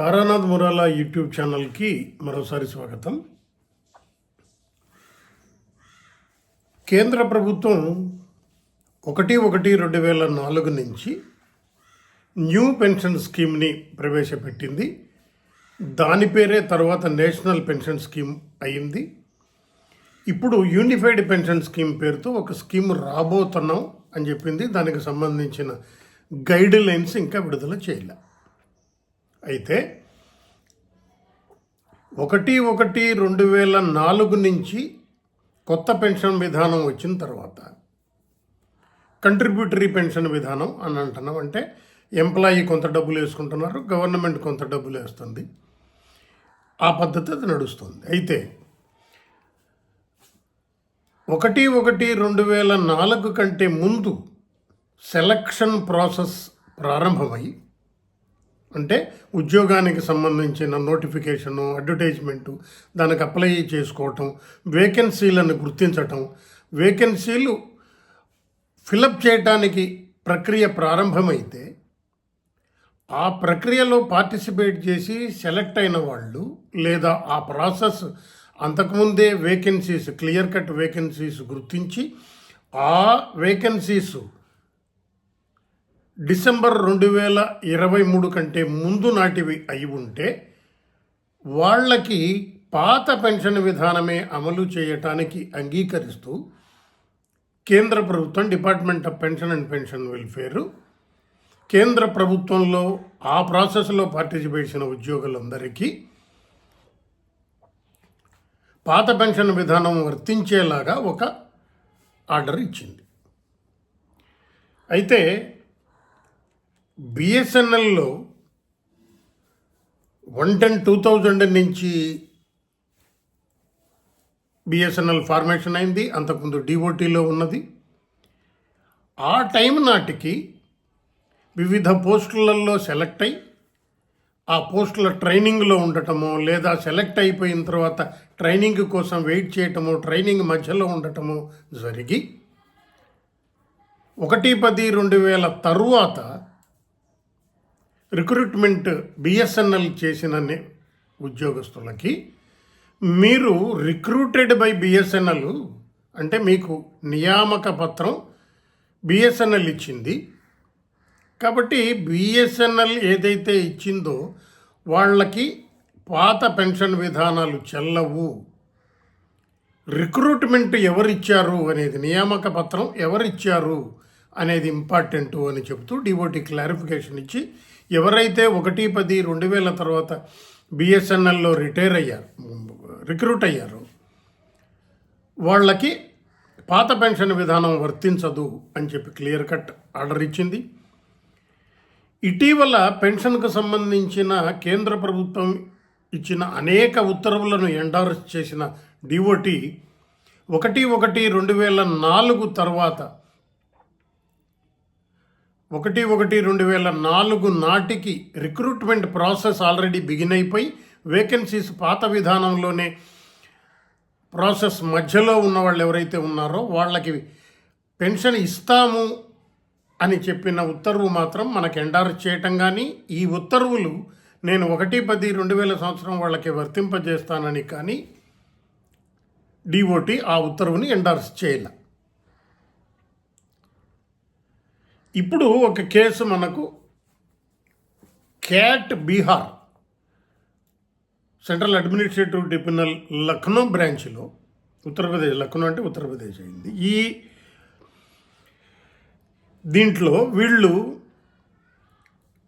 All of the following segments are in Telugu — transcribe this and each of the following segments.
తారానాథ్ మురాలా యూట్యూబ్ ఛానల్కి మరోసారి స్వాగతం. కేంద్ర ప్రభుత్వం ఒకటి ఒకటి రెండు వేల నాలుగు నుంచి న్యూ పెన్షన్ స్కీమ్ని ప్రవేశపెట్టింది. దాని పేరే తర్వాత నేషనల్ పెన్షన్ స్కీమ్ అయింది. ఇప్పుడు యూనిఫైడ్ పెన్షన్ స్కీమ్ పేరుతో ఒక స్కీమ్ రాబోతున్నాం అని చెప్పింది. దానికి సంబంధించిన గైడ్ లైన్స్ ఇంకా విడుదల చేయలే. అయితే ఒకటి ఒకటి రెండు వేల నాలుగు నుంచి కొత్త పెన్షన్ విధానం వచ్చిన తర్వాత కంట్రిబ్యూటరీ పెన్షన్ విధానం అని అంటున్నాం. అంటే ఎంప్లాయీ కొంత డబ్బులు వేసుకుంటున్నారు గవర్నమెంట్ కొంత డబ్బులు వేస్తుంది. ఆ పద్ధతి అది నడుస్తుంది. అయితే ఒకటి ఒకటి రెండు వేల నాలుగు కంటే ముందు సెలక్షన్ ప్రాసెస్ ప్రారంభమై అంటే ఉద్యోగానికి సంబంధించిన నోటిఫికేషను అడ్వర్టైజ్మెంటు దానికి అప్లై చేసుకోవటం వేకెన్సీలను గుర్తించటం. వేకెన్సీలు ఫిలప్ చేయటానికి ప్రక్రియ ప్రారంభమైతే ఆ ప్రక్రియలో పార్టిసిపేట్ చేసి సెలెక్ట్ అయిన వాళ్ళు లేదా ఆ ప్రాసెస్ అంతకుముందే వేకెన్సీస్ క్లియర్ కట్ వేకెన్సీస్ గుర్తించి ఆ వేకెన్సీస్ డిసెంబర్ రెండు వేల ఇరవై మూడు కంటే ముందు నాటివి అయి ఉంటే వాళ్ళకి పాత పెన్షన్ విధానమే అమలు చేయటానికి అంగీకరిస్తూ కేంద్ర ప్రభుత్వం department of pension and pension welfare కేంద్ర ప్రభుత్వంలో ఆ ప్రాసెస్లో పార్టిసిపేట్ చేసిన ఉద్యోగులందరికీ పాత పెన్షన్ విధానం వర్తించేలాగా ఒక ఆర్డర్ ఇచ్చింది. అయితే బిఎస్ఎన్ఎల్లో వన్ టెన్ టూ థౌజండ్ నుంచి బిఎస్ఎన్ఎల్ ఫార్మేషన్ అయింది. అంతకుముందు డిఓటీలో ఉన్నది. ఆ టైం నాటికి వివిధ పోస్టులలో సెలెక్ట్ అయి ఆ పోస్టుల ట్రైనింగ్లో ఉండటమో లేదా సెలెక్ట్ అయిపోయిన తర్వాత ట్రైనింగ్ కోసం వెయిట్ చేయటమో ట్రైనింగ్ మధ్యలో ఉండటమో జరిగి ఒకటి పది రెండు వేల తరువాత రిక్రూట్మెంట్ బిఎస్ఎన్ఎల్ చేసిన ఉద్యోగస్తులకి మీరు రిక్రూటెడ్ బై బిఎస్ఎన్ఎల్ అంటే మీకు నియామక పత్రం బిఎస్ఎన్ఎల్ ఇచ్చింది. కాబట్టి బిఎస్ఎన్ఎల్ ఏదైతే ఇచ్చిందో వాళ్ళకి పాత పెన్షన్ విధానాలు చెల్లవు. రిక్రూట్మెంట్ ఎవరిచ్చారు అనేది నియామక పత్రం ఎవరిచ్చారు అనేది ఇంపార్టెంట్ అని చెబుతూ డిఓటి క్లారిఫికేషన్ ఇచ్చి ఎవరైతే ఒకటి పది రెండు వేల తర్వాత బిఎస్ఎన్ఎల్లో రిటైర్ అయ్యారు రిక్రూట్ అయ్యారు వాళ్ళకి పాత పెన్షన్ విధానం వర్తించదు అని చెప్పి క్లియర్ కట్ ఆర్డర్ ఇచ్చింది. ఇటీవల పెన్షన్కు సంబంధించిన కేంద్ర ప్రభుత్వం ఇచ్చిన అనేక ఉత్తర్వులను ఎండార్స్ చేసిన డిఓటి ఒకటి ఒకటి రెండు వేల నాలుగు తర్వాత ఒకటి ఒకటి రెండు వేల నాలుగు నాటికి రిక్రూట్మెంట్ ప్రాసెస్ ఆల్రెడీ బిగిన్ అయిపోయి వేకెన్సీస్ పాత విధానంలోనే ప్రాసెస్ మధ్యలో ఉన్న వాళ్ళు ఎవరైతే ఉన్నారో వాళ్ళకి పెన్షన్ ఇస్తాము అని చెప్పిన ఉత్తర్వు మాత్రం మనకు ఎండార్ చేయటం కానీ ఈ ఉత్తర్వులు నేను ఒకటి పది రెండు వేల సంవత్సరం వాళ్ళకి వర్తింపజేస్తానని కానీ డిఓటి ఆ ఉత్తర్వుని ఎండార్స్ చేయాల. ఇప్పుడు ఒక కేసు మనకు CAT Bihar central administrative tribunal Lucknow బ్రాంచ్లో ఉత్తరప్రదేశ్ లక్నో అంటే ఉత్తరప్రదేశ్ అయింది. ఈ దీంట్లో వీళ్ళు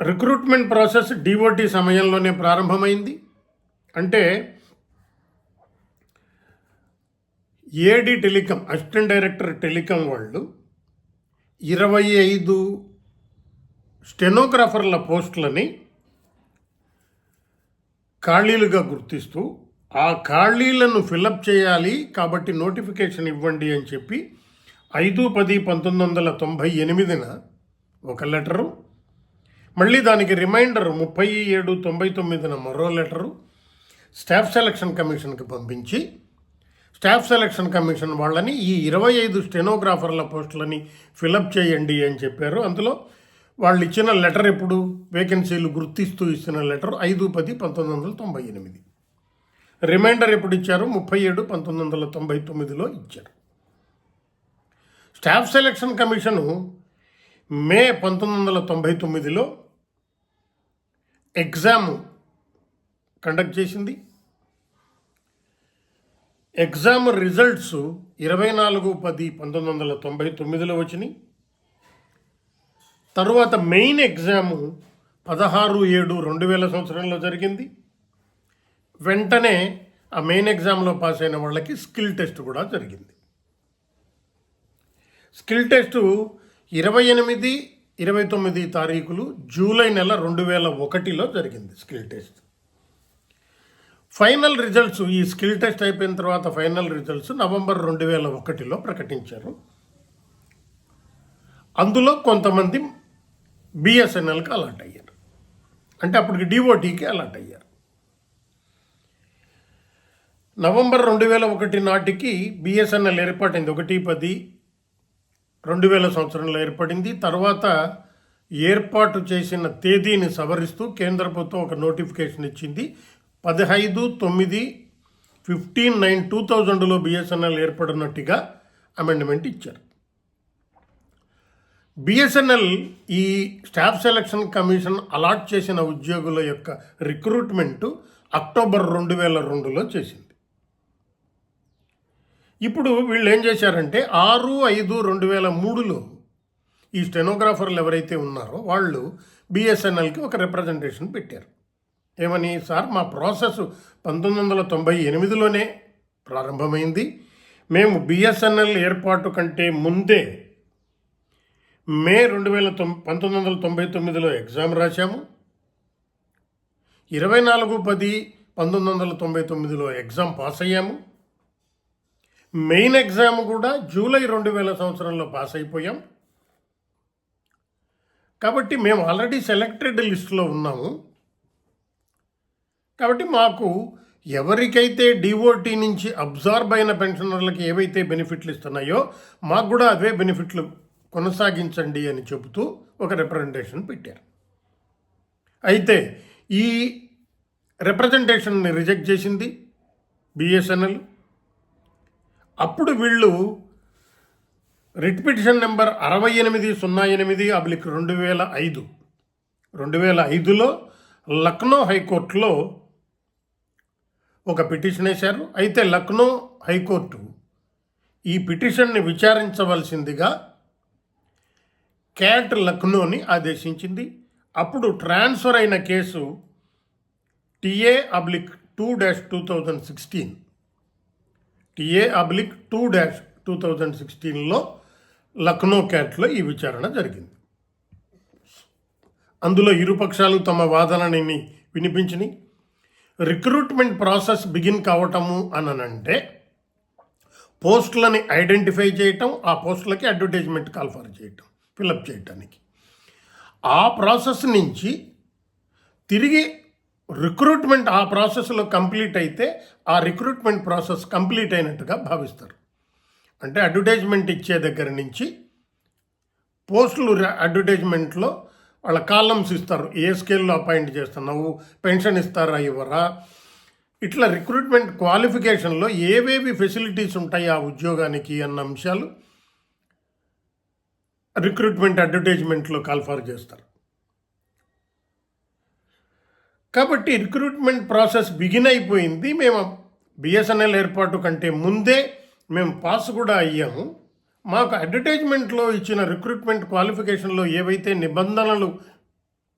రిక్రూట్మెంట్ ప్రాసెస్ డిఓటి సమయంలోనే ప్రారంభమైంది. అంటే AD telecom assistant director telecom వాళ్ళు ఇరవై ఐదు స్టెనోగ్రాఫర్ల పోస్టులని ఖాళీలుగా గుర్తిస్తూ ఆ ఖాళీలను ఫిలప్ చేయాలి కాబట్టి నోటిఫికేషన్ ఇవ్వండి అని చెప్పి ఐదు పది పంతొమ్మిది వందల తొంభై ఎనిమిదిన ఒక లెటరు మళ్ళీ దానికి రిమైండర్ ముప్పై ఏడు తొంభై తొమ్మిదిన మరో లెటరు స్టాఫ్ సెలక్షన్ కమిషన్కి పంపించి స్టాఫ్ సెలక్షన్ కమిషన్ వాళ్ళని ఈ ఇరవై ఐదు స్టెనోగ్రాఫర్ల పోస్టులని ఫిలప్ చేయండి అని చెప్పారు. అందులో వాళ్ళు ఇచ్చిన లెటర్ ఎప్పుడు? వేకెన్సీలు గుర్తిస్తూ ఇచ్చిన లెటర్ ఐదు పది పంతొమ్మిది వందల తొంభై ఎనిమిది. రిమైండర్ ఎప్పుడు ఇచ్చారు? ముప్పై ఏడు పంతొమ్మిది వందల తొంభై తొమ్మిదిలో ఇచ్చారు. స్టాఫ్ సెలక్షన్ కమిషను మే పంతొమ్మిది వందల తొంభై తొమ్మిదిలో ఎగ్జామ్ కండక్ట్ చేసింది. ఎగ్జామ్ రిజల్ట్స్ ఇరవై నాలుగు పది పంతొమ్మిది వందల తొంభై తొమ్మిదిలో వచ్చినాయి. తరువాత మెయిన్ ఎగ్జాము పదహారు ఏడు రెండు వేల సంవత్సరంలో జరిగింది. వెంటనే ఆ మెయిన్ ఎగ్జామ్లో పాస్ అయిన వాళ్ళకి స్కిల్ టెస్ట్ కూడా జరిగింది. స్కిల్ టెస్టు ఇరవై ఎనిమిది ఇరవై తొమ్మిది తారీఖులు జూలై నెల రెండు వేల ఒకటిలో జరిగింది స్కిల్ టెస్ట్. ఫైనల్ రిజల్ట్స్ ఈ స్కిల్ టెస్ట్ అయిపోయిన తర్వాత ఫైనల్ రిజల్ట్స్ నవంబర్ రెండు వేల ఒకటిలో ప్రకటించారు. అందులో కొంతమంది బిఎస్ఎన్ఎల్కి అలాట్ అయ్యారు. అంటే అప్పటికి డిఓటీకి అలాట్ అయ్యారు. నవంబర్ రెండు వేల ఒకటి నాటికి బిఎస్ఎన్ఎల్ ఏర్పడింది ఒకటి పది రెండు వేల సంవత్సరంలో ఏర్పడింది. తర్వాత ఏర్పాటు చేసిన తేదీని సవరిస్తూ కేంద్ర ప్రభుత్వం ఒక నోటిఫికేషన్ ఇచ్చింది. పదహైదు తొమ్మిది ఫిఫ్టీన్ నైన్ టూ థౌజండ్లో బిఎస్ఎన్ఎల్ ఏర్పడినట్టుగా అమెండ్మెంట్ ఇచ్చారు. బిఎస్ఎన్ఎల్ ఈ స్టాఫ్ సెలక్షన్ కమిషన్ అలాట్ చేసిన ఉద్యోగుల యొక్క రిక్రూట్మెంటు అక్టోబర్ రెండు వేల రెండులో చేసింది. ఇప్పుడు వీళ్ళు ఏం చేశారంటే ఆరు ఐదు రెండు వేల మూడులో ఈ స్టెనోగ్రాఫర్లు ఎవరైతే ఉన్నారో వాళ్ళు బిఎస్ఎన్ఎల్కి ఒక రిప్రజెంటేషన్ పెట్టారు. ఏమని సార్ మా ప్రాసెస్ పంతొమ్మిది వందల తొంభై ఎనిమిదిలోనే ప్రారంభమైంది. మేము బిఎస్ఎన్ఎల్ ఏర్పాటు కంటే ముందే మే రెండు వేల తొం పంతొమ్మిది వందల తొంభై తొమ్మిదిలో ఎగ్జామ్ రాశాము. ఇరవై నాలుగు పది పంతొమ్మిది వందల తొంభై తొమ్మిదిలో ఎగ్జామ్ పాస్ అయ్యాము మెయిన్ ఎగ్జామ్ కూడా జూలై రెండు వేల సంవత్సరంలో పాస్ అయిపోయాం కాబట్టి మేము ఆల్రెడీ సెలెక్టెడ్ లిస్టులో ఉన్నాము. కాబట్టి మాకు ఎవరికైతే డిఓటీ నుంచి అబ్జార్బ్ అయిన పెన్షనర్లకి ఏవైతే బెనిఫిట్లు ఇస్తున్నాయో మాకు కూడా అవే బెనిఫిట్లు కొనసాగించండి అని చెబుతూ ఒక రిప్రజెంటేషన్ పెట్టారు. అయితే ఈ రిప్రజెంటేషన్ని రిజెక్ట్ చేసింది బిఎస్ఎన్ఎల్ అప్పుడు వీళ్ళు రిట్ పిటిషన్ నెంబర్ అరవై ఎనిమిది సున్నా ఎనిమిది అబ్లిక్ రెండు వేల ఐదు. రెండు వేల ఐదులో లక్నో హైకోర్టులో ఒక పిటిషన్ వేశారు అయితే లక్నో హైకోర్టు ఈ పిటిషన్ని విచారించవలసిందిగా క్యాట్ లక్నోని ఆదేశించింది. అప్పుడు ట్రాన్స్ఫర్ అయిన case TA oblique two dash two thousand sixteen. TA oblique two dash two thousand సిక్స్టీన్లో లక్నో క్యాట్లో ఈ విచారణ జరిగింది. అందులో ఇరుపక్షాలు తమ వాదనని వినిపించినాయి. రిక్రూట్మెంట్ ప్రాసెస్ బిగిన్ కావటము అనంటే పోస్టులని ఐడెంటిఫై చేయటం ఆ పోస్టులకి అడ్వర్టైజ్మెంట్ కాల్ఫర్ చేయటం ఫిలప్ చేయటానికి. ఆ ప్రాసెస్ నుంచి తిరిగి రిక్రూట్మెంట్ ఆ ప్రాసెస్లో కంప్లీట్ అయితే ఆ రిక్రూట్మెంట్ ప్రాసెస్ కంప్లీట్ అయినట్టుగా భావిస్తారు. అంటే అడ్వర్టైజ్మెంట్ ఇచ్చే దగ్గర నుంచి పోస్టులు అడ్వర్టైజ్మెంట్లో వాళ్ళ కాలమ్స్ ఇస్తారు ఏ స్కేల్లో అపాయింట్ చేస్తున్నావు? పెన్షన్ ఇస్తారా ఇవ్వరా? ఇట్లా రిక్రూట్మెంట్ క్వాలిఫికేషన్లో ఏవేవి ఫెసిలిటీస్ ఉంటాయి ఆ ఉద్యోగానికి అన్న అంశాలు రిక్రూట్మెంట్ అడ్వర్టైజ్మెంట్లో కాల్ఫార్ చేస్తారు. కాబట్టి రిక్రూట్మెంట్ ప్రాసెస్ బిగిన్ అయిపోయింది. మేము బిఎస్ఎన్ఎల్ ఏర్పాటు కంటే ముందే మేము పాస్ కూడా అయ్యాము. మాకు అడ్వర్టైజ్మెంట్లో ఇచ్చిన రిక్రూట్మెంట్ క్వాలిఫికేషన్లో ఏవైతే నిబంధనలు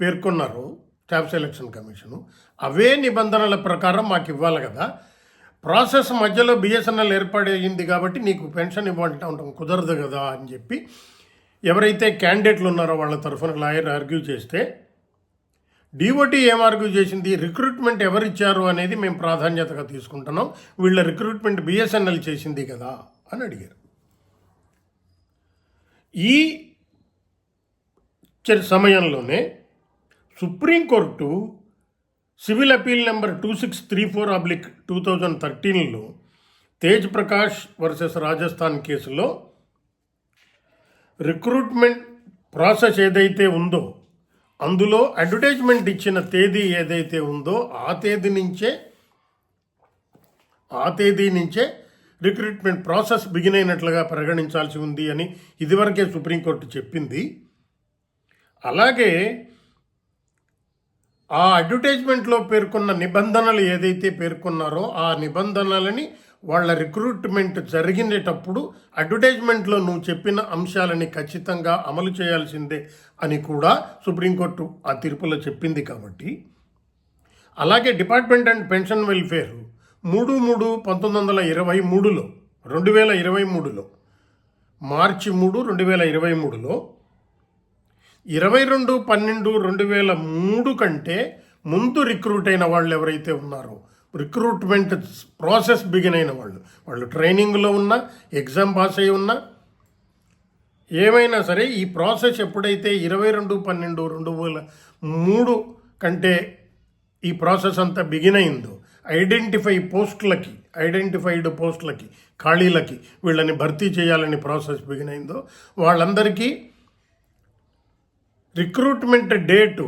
పేర్కొన్నారో స్టాఫ్ సెలక్షన్ కమిషను అవే నిబంధనల ప్రకారం మాకు ఇవ్వాలి కదా. ప్రాసెస్ మధ్యలో బిఎస్ఎన్ఎల్ ఏర్పాటయ్యింది కాబట్టి నీకు పెన్షన్ ఇవ్వంటా ఉంటాం కుదరదు కదా అని చెప్పి ఎవరైతే క్యాండిడేట్లు ఉన్నారో వాళ్ళ తరఫున లాయర్ ఆర్గ్యూ చేస్తే డిఓటీ ఏం ఆర్గ్యూ చేసింది? రిక్రూట్మెంట్ ఎవరిచ్చారు అనేది మేము ప్రాధాన్యతగా తీసుకుంటున్నాం. వీళ్ళ రిక్రూట్మెంట్ బిఎస్ఎన్ఎల్ చేసింది కదా అని అడిగారు. ఈ చ- సమయంలోనే Supreme Court civil appeal number two six three four oblique two thousand థర్టీన్లో Tej Prakash versus Rajasthan కేసులో రిక్రూట్మెంట్ ప్రాసెస్ ఏదైతే ఉందో అందులో అడ్వర్టైజ్మెంట్ ఇచ్చిన తేదీ ఏదైతే ఉందో ఆ తేదీ నుంచే ఆ తేదీ నుంచే రిక్రూట్మెంట్ ప్రాసెస్ బిగిన్ అయినట్లుగా పరిగణించాల్సి ఉంది అని ఇదివరకే సుప్రీంకోర్టు చెప్పింది. అలాగే ఆ అడ్వర్టైజ్మెంట్లో పేర్కొన్న నిబంధనలు ఏదైతే పేర్కొన్నారో ఆ నిబంధనలని వాళ్ళ రిక్రూట్మెంట్ జరిగినటప్పుడు అడ్వర్టైజ్మెంట్లో నువ్వు చెప్పిన అంశాలని ఖచ్చితంగా అమలు చేయాల్సిందే అని కూడా సుప్రీంకోర్టు ఆ తీర్పులో చెప్పింది కాబట్టి. అలాగే డిపార్ట్మెంట్ అండ్ పెన్షన్ వెల్ఫేర్ మూడు మూడు పంతొమ్మిది వందల ఇరవై మూడులో రెండు వేల ఇరవై మూడులో మార్చి మూడు రెండు వేల ఇరవై మూడులో ఇరవై రెండు పన్నెండు రెండు వేల మూడు కంటే ముందు రిక్రూట్ అయిన వాళ్ళు ఎవరైతే ఉన్నారో రిక్రూట్మెంట్ ప్రాసెస్ బిగిన్ అయిన వాళ్ళు వాళ్ళు ట్రైనింగ్లో ఉన్నా ఎగ్జామ్ పాస్ అయి ఉన్నా ఏమైనా సరే ఈ ప్రాసెస్ ఎప్పుడైతే ఇరవై రెండు పన్నెండు రెండు వేల మూడు కంటే ఈ ప్రాసెస్ అంతా బిగిన్ అయిందో ఐడెంటిఫై పోస్టులకి ఐడెంటిఫైడ్ పోస్టులకి ఖాళీలకి వీళ్ళని భర్తీ చేయాలని ప్రాసెస్ బిగిన్ అయిందో వాళ్ళందరికీ రిక్రూట్మెంట్ డేటు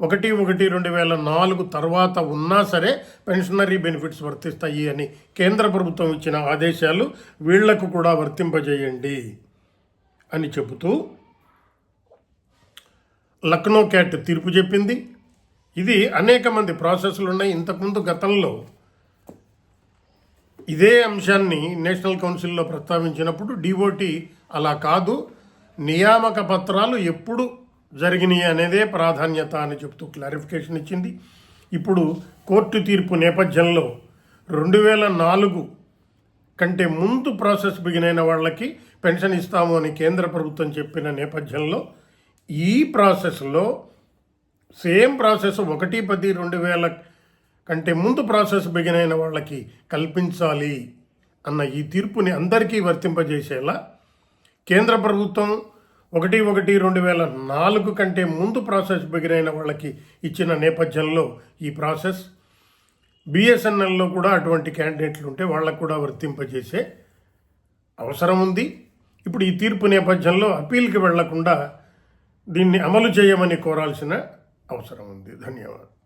ఒకటి ఒకటి రెండు వేల నాలుగు తర్వాత ఉన్నా సరే పెన్షనరీ బెనిఫిట్స్ వర్తిస్తాయి అని కేంద్ర ప్రభుత్వం ఇచ్చిన ఆదేశాలు వీళ్ళకు కూడా వర్తింపజేయండి అని చెబుతూ లక్నో క్యాట్ తీర్పు చెప్పింది. ఇది అనేక మంది ప్రాసెస్లు ఉన్నాయి. ఇంతకుముందు గతంలో ఇదే అంశాన్ని నేషనల్ కౌన్సిల్లో ప్రస్తావించినప్పుడు డిఓటి అలా కాదు. నియామక పత్రాలు ఎప్పుడు జరిగినాయి అనేదే ప్రాధాన్యత అని చెప్తూ క్లారిఫికేషన్ ఇచ్చింది. ఇప్పుడు కోర్టు తీర్పు నేపథ్యంలో రెండు వేల నాలుగు కంటే ముందు ప్రాసెస్ బిగినైన వాళ్ళకి పెన్షన్ ఇస్తాము అని కేంద్ర ప్రభుత్వం చెప్పిన నేపథ్యంలో ఈ ప్రాసెస్లో సేమ్ ప్రాసెస్ ఒకటి పది రెండు వేల కంటే ముందు ప్రాసెస్ బిగిన్ అయిన వాళ్ళకి కల్పించాలి అన్న ఈ తీర్పుని అందరికీ వర్తింపజేసేలా కేంద్ర ప్రభుత్వం ఒకటి ఒకటి రెండు వేల నాలుగు కంటే ముందు ప్రాసెస్ బిగిన్ అయిన వాళ్ళకి ఇచ్చిన నేపథ్యంలో ఈ ప్రాసెస్ బిఎస్ఎన్ఎల్లో కూడా అటువంటి క్యాండిడేట్లు ఉంటే వాళ్ళకు కూడా వర్తింపజేసే అవసరం ఉంది. ఇప్పుడు ఈ తీర్పు నేపథ్యంలో అప్పీల్కి వెళ్ళకుండా దీన్ని అమలు చేయమని కోరాల్సిన అవసరం ఉంది ధన్యవాదాలు